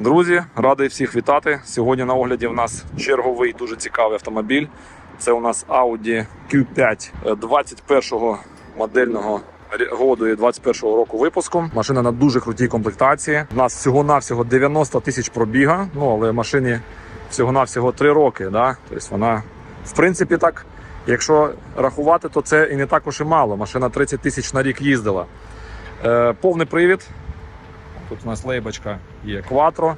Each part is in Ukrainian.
Друзі, радий всіх вітати. Сьогодні на огляді в нас черговий дуже цікавий автомобіль. Це у нас Audi Q5 е, 21 модельного і 21 року випуску. Машина на дуже крутій комплектації. У нас всього-навсього 90 тисяч пробіга. Ну але машині всього-навсього 3 роки. Да? Тобто вона, в принципі, так, якщо рахувати, то це і не також і мало. Машина 30 тисяч на рік їздила. Е, повний привід. Тут у нас лейбочка є Quattro.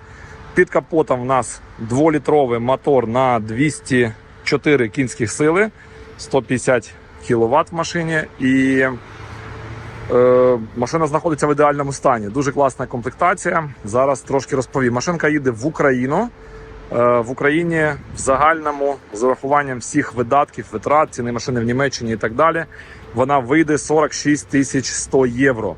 Під капотом в нас 2-літровий мотор на 204 кінських сили, 150 кВт в машині. І е, машина знаходиться в ідеальному стані. Дуже класна комплектація. Зараз трошки розповім. Машинка їде в Україну. Е, в Україні в загальному з урахуванням всіх видатків, витрат, ціни машини в Німеччині і так далі. Вона вийде 46 тисяч 100 євро.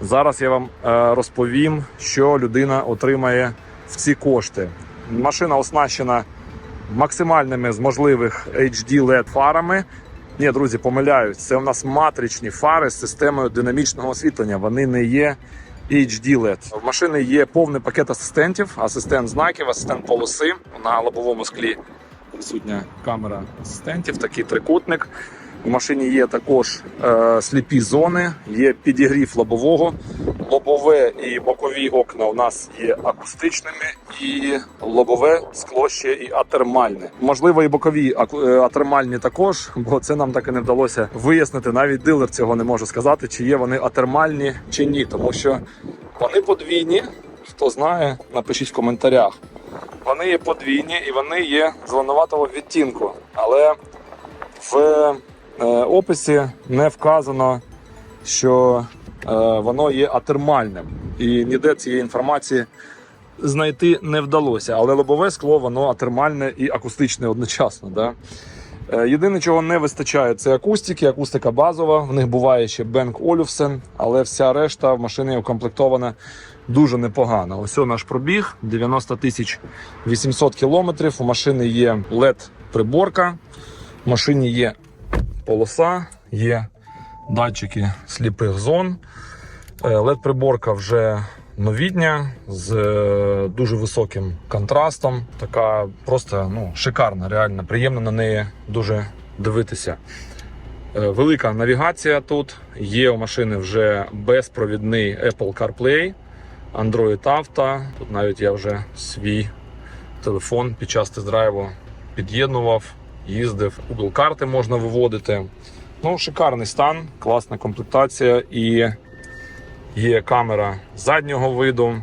Зараз я вам е, розповім, що людина отримає в ці кошти. Машина оснащена максимальними з можливих HD LED фарами. Ні, друзі, помиляюсь. Це у нас матричні фари з системою динамічного освітлення. Вони не є HD LED. В машини є повний пакет асистентів, асистент знаків, асистент полоси на лобовому склі. Присутня камера асистентів, такий трикутник. У машині є також е, сліпі зони, є підігрів лобового. Лобове і бокові окна у нас є акустичними, і лобове скло ще і атермальне. Можливо, і бокові е, атермальні також, бо це нам так і не вдалося вияснити. Навіть дилер цього не може сказати, чи є вони атермальні чи ні, тому що вони подвійні. Хто знає, напишіть в коментарях. Вони є подвійні і вони є зеленуватого відтінку, але в описі не вказано, що е, воно є атермальним, і ніде цієї інформації знайти не вдалося. Але лобове скло воно атермальне і акустичне одночасно. Да? Е, Єдине, чого не вистачає, це акустики, акустика базова. В них буває ще Бенк Олюфсен, але вся решта в машині укомплектована дуже непогано. Ось наш пробіг 90 тисяч 800 кілометрів. У машини є led приборка, в машині є полоса, є датчики сліпих зон. led приборка вже новітня з е, дуже високим контрастом. Така просто ну, шикарна, реально приємно на неї дуже дивитися. Е, Велика навігація тут. Є у машини вже безпровідний Apple CarPlay, Android Auto. Тут навіть я вже свій телефон під час тест-драйву під'єднував, їздив. Google карти можна виводити. Ну, шикарний стан, класна комплектація і є камера заднього виду,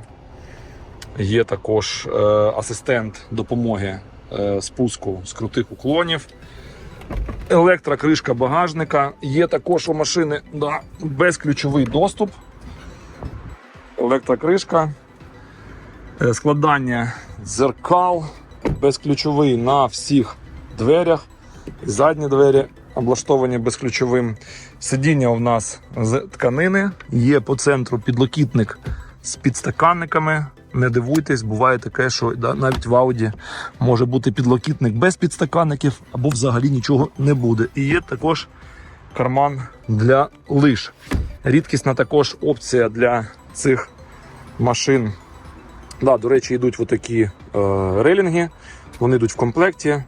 є також е, асистент допомоги е, спуску з крутих уклонів. Електрокришка багажника. Є також у машини да, безключовий доступ. Електрокришка. Е, Складання дзеркал. Безключовий на всіх дверях. Задні двері облаштовані безключовим. Сидіння у нас з тканини. Є по центру підлокітник з підстаканниками. Не дивуйтесь, буває таке, що навіть в Ауді може бути підлокітник без підстаканників або взагалі нічого не буде. І є також карман для лиж. Рідкісна також опція для цих машин. Да, до речі, йдуть отакі е, релінги. Вони йдуть в комплекті.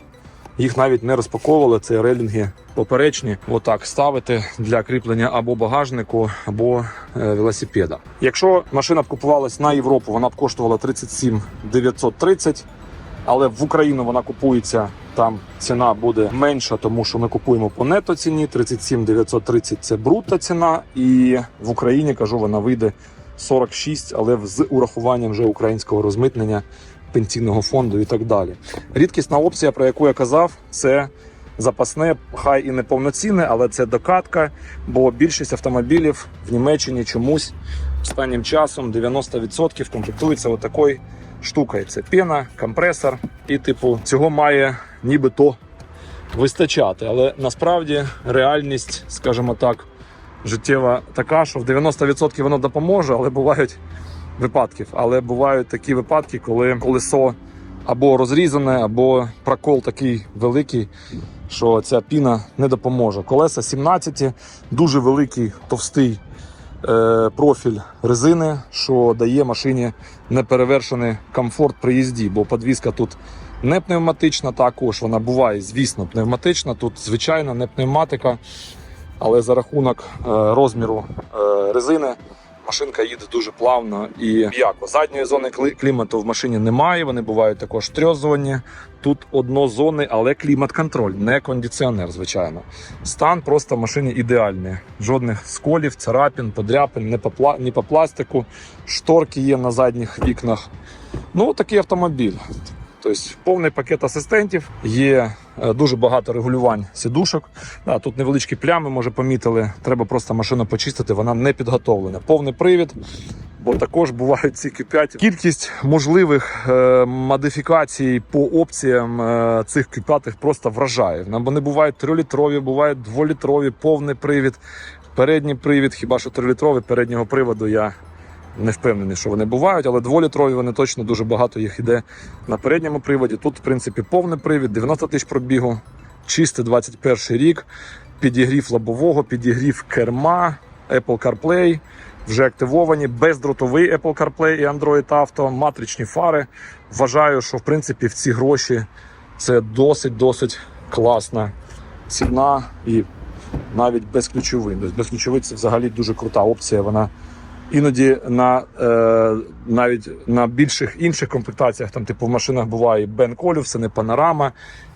Їх навіть не розпаковували. Це релінги поперечні. Отак ставити для кріплення або багажнику, або е, велосипеда. Якщо машина б купувалась на Європу, вона б коштувала 37 930, але в Україну вона купується. Там ціна буде менша, тому що ми купуємо по нето ціні. 37 930 – це брутта ціна. І в Україні кажу, вона вийде 46, але з урахуванням вже українського розмитнення пенсійного фонду і так далі. Рідкісна опція, про яку я казав, це запасне, хай і не повноцінне, але це докатка, бо більшість автомобілів в Німеччині чомусь останнім часом 90% комплектується отакою штукою. Це пена, компресор, і типу цього має нібито вистачати. Але насправді реальність, скажімо так, життєва така, що в 90% воно допоможе, але бувають випадків. Але бувають такі випадки, коли колесо або розрізане, або прокол такий великий, що ця піна не допоможе. Колеса 17, дуже великий, товстий е, профіль резини, що дає машині неперевершений комфорт при їзді, бо подвізка тут не пневматична, також вона буває, звісно, пневматична. Тут звичайна не пневматика, але за рахунок е, розміру е, резини машинка їде дуже плавно і м'яко. Задньої зони клімату в машині немає. Вони бувають також трьохзонні. Тут однозонний, але клімат-контроль, не кондиціонер, звичайно. Стан просто в машині ідеальний. Жодних сколів, царапін, подряпин, ні по, ні по пластику. Шторки є на задніх вікнах. Ну, такий автомобіль. Тобто повний пакет асистентів, є е, дуже багато регулювань сідушок. Да, тут невеличкі плями, може помітили. Треба просто машину почистити, вона не підготовлена. Повний привід, бо також бувають ці Q5. Кількість можливих е, модифікацій по опціям е, цих Q5 просто вражає. Вони бувають 3-літрові, бувають 2-літрові, повний привід, передній привід. Хіба що 3-літровий переднього приводу я не впевнений, що вони бувають, але дволітрові вони точно дуже багато їх іде на передньому приводі. Тут, в принципі, повний привід, 90 тисяч пробігу, чистий 21 рік, підігрів лобового, підігрів керма, Apple CarPlay, вже активовані, бездротовий Apple CarPlay і Android Auto, матричні фари. Вважаю, що в принципі в ці гроші це досить-досить класна ціна і навіть безключовий. Безключовий це взагалі дуже крута опція. Вона Іноді на е, навіть на більших інших комплектаціях, там типу в машинах буває і Бен це не панорама,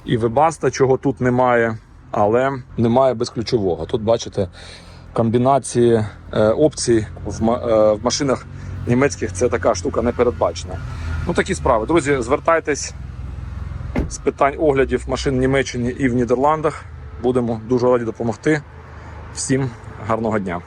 і Вебаста, чого тут немає, але немає безключового. Тут бачите комбінації е, опцій в, е, в машинах німецьких. Це така штука не передбачена. Ну такі справи. Друзі, звертайтесь з питань оглядів машин в Німеччині і в Нідерландах. Будемо дуже раді допомогти. Всім гарного дня.